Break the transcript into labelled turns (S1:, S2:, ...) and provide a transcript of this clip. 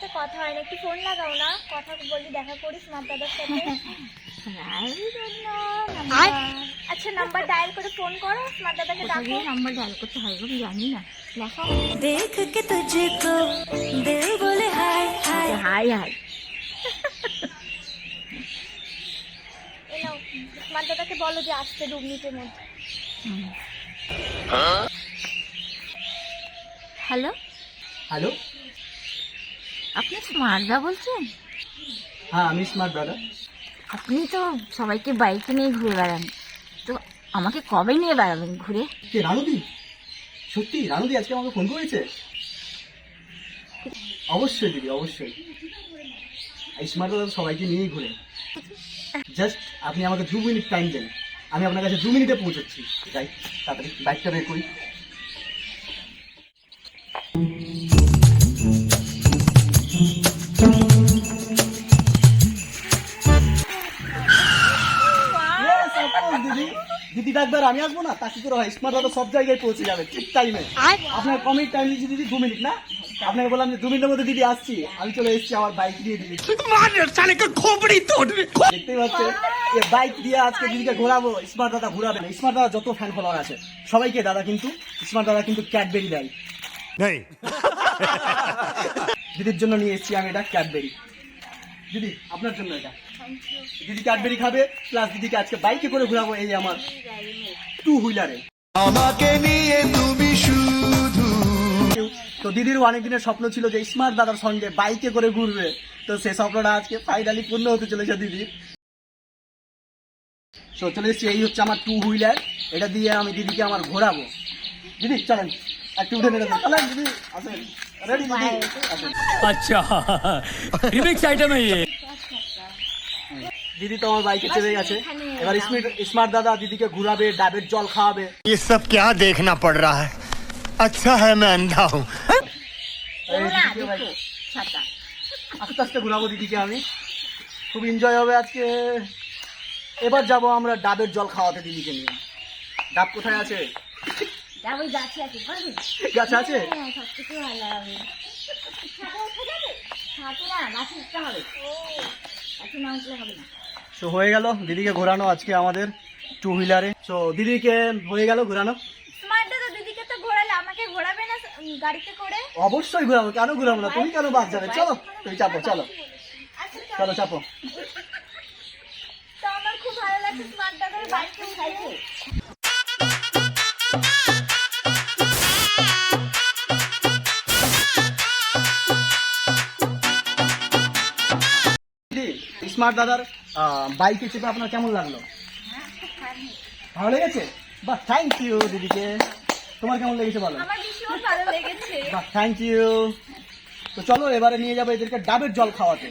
S1: সাথে কথা হয় না একটু ফোন লাগাও না কথা বলি দেখা করিস মার দাদার সাথে। আচ্ছা নাম্বার ডায়াল করে ফোন করো মার দাদাকে ডাকো।
S2: নাম্বার ডায়াল করতে হয় আমি জানি না। লেখো।
S3: দেখ কে তুঝকো দিল বলে
S2: হাই হাই
S1: হাই হাই মার দাদাকে বলো যে আসতে দু মিনিটের মধ্যে। হ্যাঁ?
S2: হ্যালো?
S4: হ্যালো?
S2: আপনি স্মার্টদা বলছেন।
S4: হ্যাঁ আমি স্মার্ট ব্রাদার
S2: আপনি তো সবাইকে বাইকে নিয়ে ঘুরে বেড়ান। তো আমাকে কবে নিয়ে বেড়াবেন ঘুরে?
S4: কে রানুদি? সত্যি রানুদি আজকে আমাকে ফোন করেছে? অবশ্যই দিদি অবশ্যই। স্মার্ট ব্রাদার সবাইকে নিয়েই ঘুরে। জাস্ট আপনি আমাকে দু মিনিট টাইম দেন। আমি আপনার কাছে দু মিনিটে পৌঁছচ্ছি। যাই তাড়াতাড়ি বাইকটা বের করি। দিদি ডাকবার আমি আসব না? তাকে করে হয়? স্মার্ট দাদা সব জায়গায় পৌঁছে যাবে ঠিক টাইমে আপনার কমিট টাইম দিয়েছি দিদি দু মিনিট না? আপনাকে বললাম যে দু মিনিটের মধ্যে দিদি আসছি। আমি চলে এসেছি আমার বাইক দিয়ে দিদি দেখতেই পাচ্ছে যে বাইক দিয়ে আজকে দিদিকে ঘোরাবো স্মার্ট দাদা ঘোরাবে না। স্মার্ট দাদা যত ফ্যান ফলোয়ার আছে সবাইকে দাদা কিন্তু স্মার্ট দাদা কিন্তু ক্যাডবেরি দেয়। দিদির জন্য নিয়ে এসেছি আমি এটা ক্যাডবেরি দিদি আপনার জন্য এটা। দিদি কাটবেরি খাবে প্লাস দিদিকে আজকে বাইকে করে ঘুরাবো এই আমার টু হুইলারে
S5: আমাকে নিয়ে তুমি শুধু
S4: তো দিদির অনেক দিনের স্বপ্ন ছিল যে স্মার্ট দাদার সঙ্গে বাইকে করে ঘুরবে। তো সে স্বপ্নটা আজকে ফাইনালি পূর্ণ হতে চলেছে দিদির। তো চলে এসেছি এই হচ্ছে আমার টু হুইলার এটা দিয়ে আমি দিদিকে আমার ঘোরাবো। দিদি চলেন একটু উঠে নেবেন চলেন দিদি আসেন। রেডি
S6: আচ্ছা। রিমিক্স আইটেম है
S4: দিদি তো আমার বাইকে চেপে গেছে এবার স্মার্ট স্মার্ট দাদা দিদিকে ঘুরাবে ডাবের জল খাওয়াবে
S5: ये सब क्या देखना पड़ रहा है अच्छा है मैं अंधा हूँ
S4: এই
S2: না
S4: দিদিকে
S2: দেখো
S4: বাইকে-
S2: ছাতা
S4: আস্তে আস্তে ঘুরাবো দিদিকে আমি খুব এনজয় হবে আজকে এবার যাব আমরা ডাবের জল খাওয়াতে দিদিকে নিয়ে ডাব কোথায় আছে
S2: যাবো গাছে আছে পারবি
S4: গাছে আছে
S2: হ্যাঁ সব থেকে ভালো হবে ছাতা উঠে যাবে ছাতা না গাছে উঠতে হবে গাছে না উঠলে হবে না
S4: তো হয়ে গেল দিদিকে ঘোরানো আজকে আমাদের টু হুইলারে তো দিদিকে হয়ে গেল ঘোরানো? অবশ্যই ঘোরাবো কেন ঘোরাবো না? তুমি কেন বাস যাবে? চলো তুমি চাপো চলো। চলো। চাপো।
S1: স্মার্ট দাদার বাইকে
S4: চেপে আপনার কেমন লাগল? ভালো লেগেছে? বা থ্যাংক ইউ দিদিকে। তোমার কেমন লেগেছে বলো? থ্যাংক ইউ তো চলো এবারে নিয়ে যাব এদেরকে ডাবের জল খাওয়াতে।